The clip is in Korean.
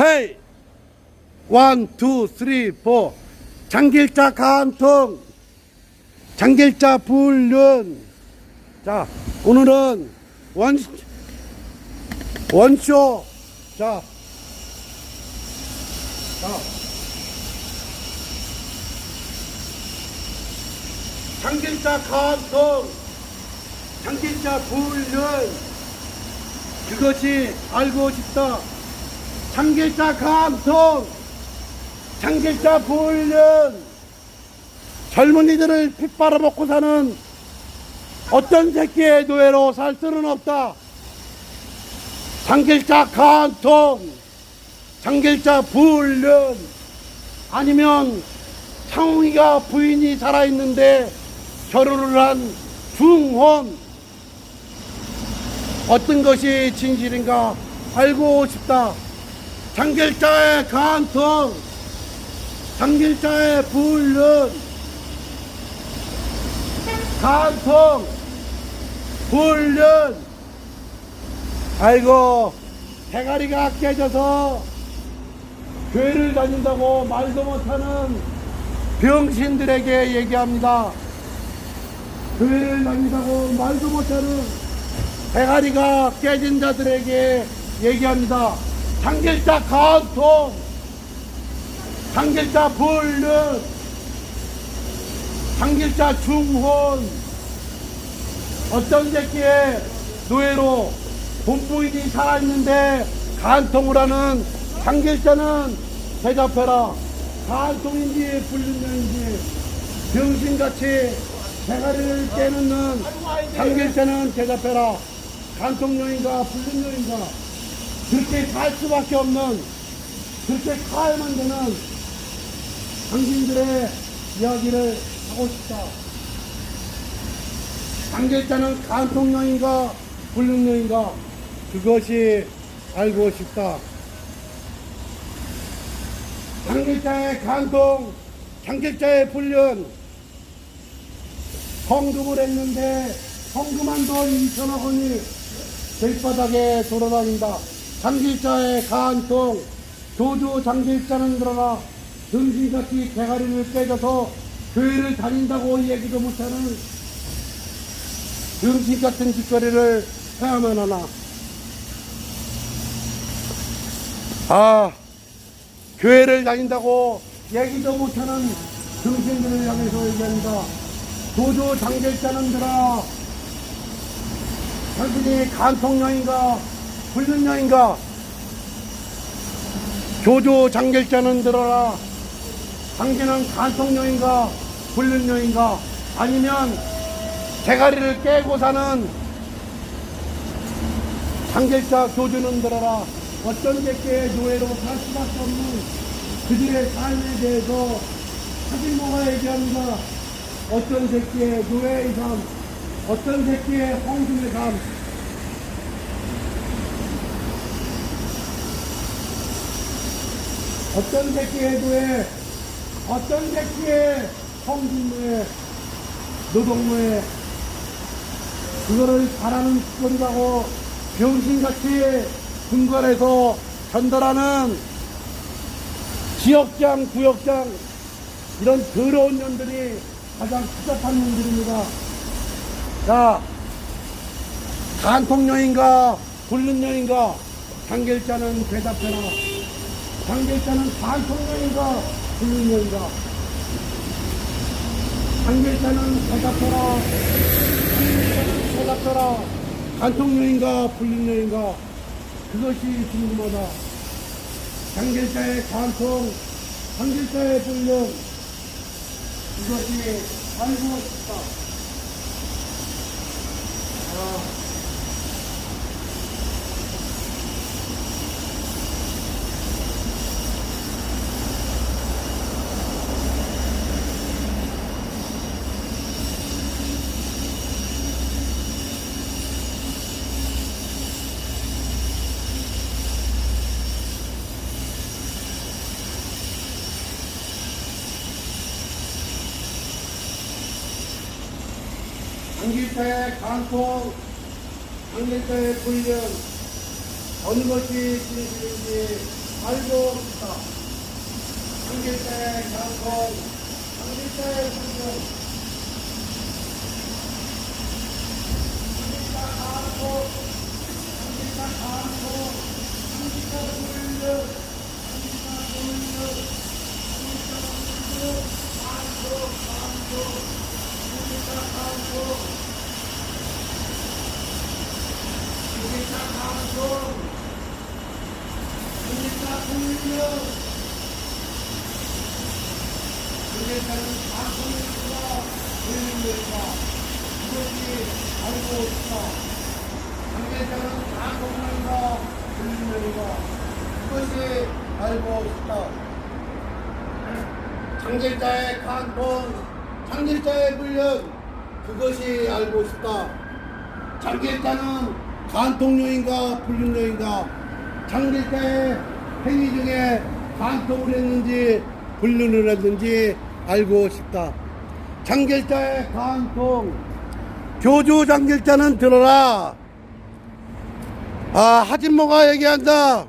헤이. 원, 투, 쓰리, 포. 장길자 간통. 장길자 불륜. 자 오늘은 원 원쇼. 자. 자. 장길자 간통. 장길자 불륜. 그것이 알고 싶다 장길자 감통, 장길자 불륜, 젊은이들을 피 빨아먹고 사는 어떤 새끼의 노예로 살 수는 없다. 장길자 감통, 장길자 불륜, 아니면 창웅이가 부인이 살아있는데 결혼을 한 중혼, 어떤 것이 진실인가 알고 싶다. 장길자의 간통, 장길자의 불륜, 간통, 불륜. 아이고, 대가리가 깨져서 교회를 다닌다고 말도 못하는 병신들에게 얘기합니다. 교회를 다닌다고 말도 못하는 대가리가 깨진 자들에게 얘기합니다. 장길자 간통, 장길자 불륜, 장길자 중혼, 어떤 새끼의 노예로 본부인이 살아있는데 간통을 하는 장길자는 대답해라. 간통인지 불륜녀인지 병신같이 대가리를 깨놓는 장길자는 대답해라. 간통녀인가 불륜녀인가 그렇게 갈 수밖에 없는 그렇게 가야만 되는 당신들의 이야기를 하고 싶다. 당길자는 간통령인가 불능령인가 그것이 알고 싶다. 당길자의 간통, 당길자의 불륜, 헌금을 했는데 헌금한 돈 2천억 원이 길바닥에 돌아다닌다. 장길자의 간통, 조주 장길자는 그러나 등신같이 대가리를 깨져서 교회를 다닌다고 얘기도 못하는 등신 같은 짓거리를 해야만 하나. 아, 교회를 다닌다고 얘기도 못하는 등신들을 향해서 얘기한다. 조주 장길자는 들아 당신이 간통령인가 불륜녀인가? 조조 장결자는 들어라 당신은 간통령인가? 불륜녀인가? 아니면 대가리를 깨고 사는 장결자 교주는 들어라 어떤 새끼의 노예로 살 수밖에 없는 그들의 삶에 대해서 사진모가 얘기합니다 어떤 새끼의 노예의 삶 어떤 새끼의 황금의 삶 어떤 새끼의 노예, 어떤 새끼의 성진노예, 노동노예, 그거를 바라는 짓거리라고 병신같이 분갈해서 전달하는 지역장, 구역장, 이런 더러운 년들이 가장 추잡한 놈들입니다. 자, 간통령인가, 불륜령인가, 단결자는 대답해라. 장길자는 반통령인가 불륜령인가 장길자는 대답해라 장길자는 대답해라 반통령인가 불륜령인가 그것이 궁금하다 장길자의 관통 장길자의 불륜 이것이 알고 싶다 아. 장길자의 간통, 장길자의 불륜, 어느 것이 진실인지 알고 싶다. 장길자의 불경, 장길자 강권, 장길자 강권, 장길자 불경, 장길자 불경, 장길자 불경, 강권, 강권, 장길자 강권, 장길자 강권, 장길자 불경, 그들은 방송인과 불륜들과 이것이 알고 있다. 관계자는 방송인과 불륜들과 이것 장길자의 간통, 장길자의 불륜 그것이 알고 싶다. 장길자는 간통요인가 불륜요인가 장길자의 행위 중에 간통을 했는지 불륜을 했는지 알고 싶다. 장길자의 간통 교주 장길자는 들어라. 아 하진모가 얘기한다.